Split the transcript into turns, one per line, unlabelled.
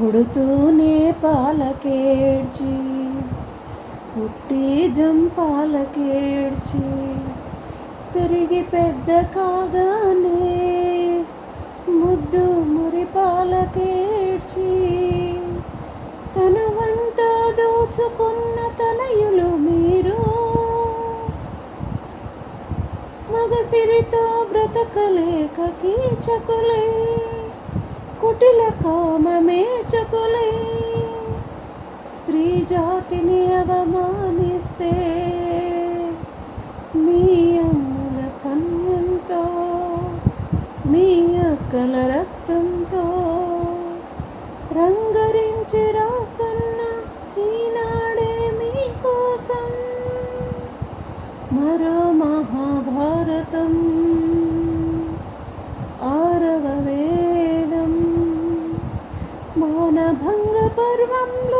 పుడుతూనే పాలకేడ్చి పుట్టి జంపాలకేడ్చి పెరిగి పెద్ద కాగానే ముద్దు మురి పాలకేడ్చి తనవంతా దోచుకున్న తనయులు మీరు. మగసిరితో బ్రతకలేక కీచకులే కుటిల కామమే స్త్రీ జాతిని అవమానిస్తే మీ అమ్ముల స్తన్యంతో మీ అక్కల రక్తంతో రంగరించి రాస్తున్న ఈనాడే మీకోసం మరో మహాభారతం ఆరవ వేదం మౌనభంగ పర్వంలో